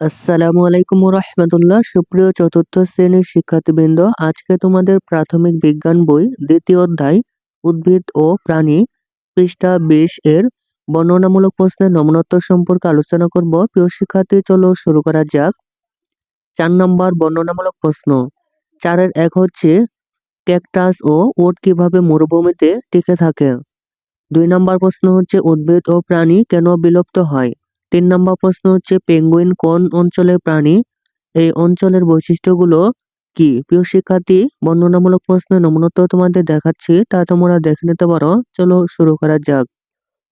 আসসালামু আলাইকুম রহমতুল্লাহ। সুপ্রিয় চতুর্থ শ্রেণির শিক্ষার্থীবৃন্দ, আজকে তোমাদের প্রাথমিক বিজ্ঞান বই, দ্বিতীয় অধ্যায়, উদ্ভিদ ও প্রাণী, পৃষ্ঠা বিশ এর বর্ণনামূলক প্রশ্নের নমনত্ব সম্পর্কে আলোচনা করব। প্রিয় শিক্ষার্থী, চলো শুরু করা যাক। চার নম্বর বর্ণনামূলক প্রশ্ন। চারের এক হচ্ছে, ক্যাকটাস ও ওট কীভাবে মরুভূমিতে টিকে থাকে? দুই নম্বর প্রশ্ন হচ্ছে, উদ্ভিদ ও প্রাণী কেন বিলুপ্ত হয়? তিন নম্বর প্রশ্ন হচ্ছে, পেঙ্গুইন কোন অঞ্চলের প্রাণী? এই অঞ্চলের বৈশিষ্ট্যগুলো কি? প্রিয় শিক্ষার্থী, বর্ণনামূলক প্রশ্নের নমুনত তোমাদের দেখাচ্ছি, তা তোমরা দেখে নিতে পারো। চলো শুরু করা যাক।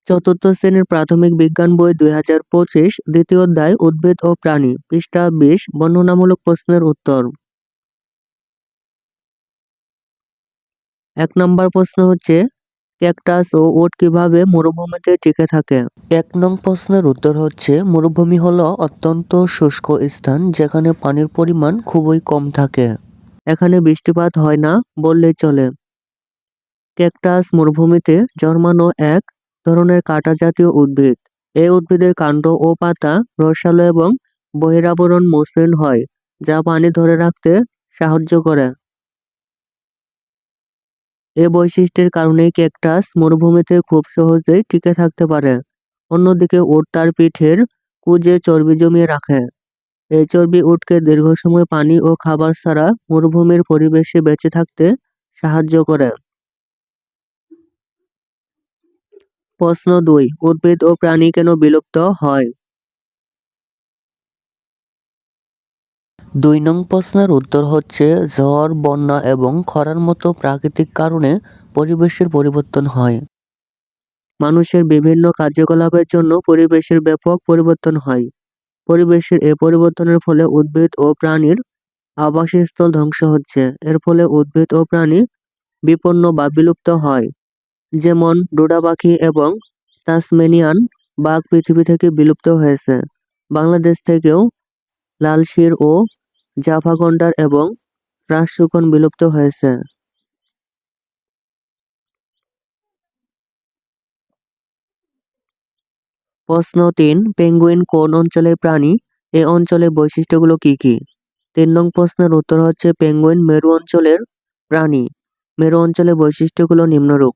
চতুর্থ শ্রেণির প্রাথমিক বিজ্ঞান বই দুই হাজার পঁচিশ, দ্বিতীয় অধ্যায়, উদ্ভিদ ও প্রাণী, পৃষ্ঠা বিশ, বর্ণনামূলক প্রশ্নের উত্তর। এক নম্বর প্রশ্ন হচ্ছে ক্যাকটাস ও ওট কীভাবে মরুভূমিতে টিকে থাকে? এক নং প্রশ্নের উত্তর হচ্ছে মরুভূমি হলো অত্যন্ত শুষ্ক স্থান যেখানে পানির পরিমাণ খুবই কম থাকে। এখানে বৃষ্টিপাত হয় না বললেই চলে। ক্যাকটাস মরুভূমিতে জন্মানো এক ধরনের কাঁটা জাতীয় উদ্ভিদ। এই উদ্ভিদের কাণ্ড ও পাতা রসালো এবং বহিরাবরণ মসৃণ হয় যা পানি ধরে রাখতে সাহায্য করে। এ বৈশিষ্ট্যের কারণেই ক্যাকটাস মরুভূমিতে খুব সহজেই টিকে থাকতে পারে। অন্যদিকে উট তার পিঠের কুজে চর্বি জমিয়ে রাখে। এই চর্বি উটকে দীর্ঘ সময় পানি ও খাবার ছাড়া মরুভূমির পরিবেশে বেঁচে থাকতে সাহায্য করে। প্রশ্ন দুই, উদ্ভিদ ও প্রাণী কেন বিলুপ্ত হয়? দুই নং প্রশ্নের উত্তর হচ্ছে, ঝড়, বন্যা এবং খরার মতো প্রাকৃতিক কারণে পরিবেশের পরিবর্তন হয়। মানুষের বিভিন্ন কার্যকলাপের জন্য পরিবেশের ব্যাপক পরিবর্তন হয়। পরিবেশের এ পরিবর্তনের ফলে উদ্ভিদ ও প্রাণীর আবাসস্থল ধ্বংস হচ্ছে। এর ফলে উদ্ভিদ ও প্রাণী বিপন্ন বা বিলুপ্ত হয়। যেমন, ডোডা পাখি এবং তাসমেনিয়ান বাঘ পৃথিবী থেকে বিলুপ্ত হয়েছে। বাংলাদেশ থেকেও লালশির ও জাভা গন্ডার এবং রাজশুকন বিলুপ্ত হয়েছে। প্রশ্ন তিন, পেঙ্গুইন কোন অঞ্চলের প্রাণী? এ অঞ্চলের বৈশিষ্ট্যগুলো কি কি? তিন নং প্রশ্নের উত্তর হচ্ছে পেঙ্গুইন মেরু অঞ্চলের প্রাণী। মেরু অঞ্চলের বৈশিষ্ট্যগুলো নিম্নরূপ।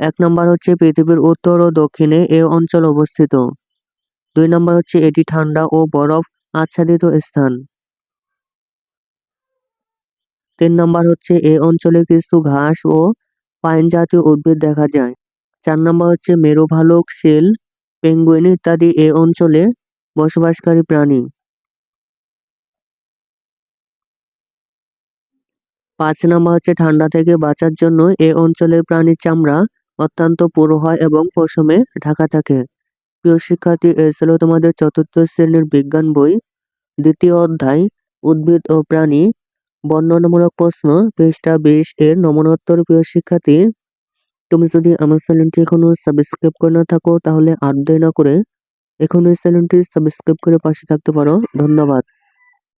এক নম্বর হচ্ছে পৃথিবীর উত্তর ও দক্ষিণে এ অঞ্চল অবস্থিত। দুই নম্বর হচ্ছে এটি ঠান্ডা ও বরফ আচ্ছাদিত স্থান। তিন নম্বর হচ্ছে এ অঞ্চলে কিছু ঘাস ও পাইন জাতীয় উদ্ভিদ দেখা যায়। চার নম্বর হচ্ছে মেরু ভালুক শিল, পেঙ্গুইন ইত্যাদি এ অঞ্চলে বসবাসকারী প্রাণী। পাঁচ নম্বর হচ্ছে ঠান্ডা থেকে বাঁচার জন্য এ অঞ্চলের প্রাণীর চামড়া অত্যন্ত পুরো হয় এবং পশমে ঢাকা থাকে। প্রিয় শিক্ষার্থী, এ ছিল তোমাদের চতুর্থ শ্রেণির বিজ্ঞান বই। দ্বিতীয় অধ্যায়, উদ্ভিদ ও প্রাণী বর্ণনামূলক প্রশ্ন, পৃষ্ঠা বিশ এর নমনোত্তর, প্রিয় শিক্ষার্থী। তুমি যদি আমার চ্যানেলটি এখনও সাবস্ক্রাইব করে না থাকো, তাহলে আর দেরি না করে এখনই চ্যানেলটি সাবস্ক্রাইব করে পাশে থাকতে পারো। ধন্যবাদ।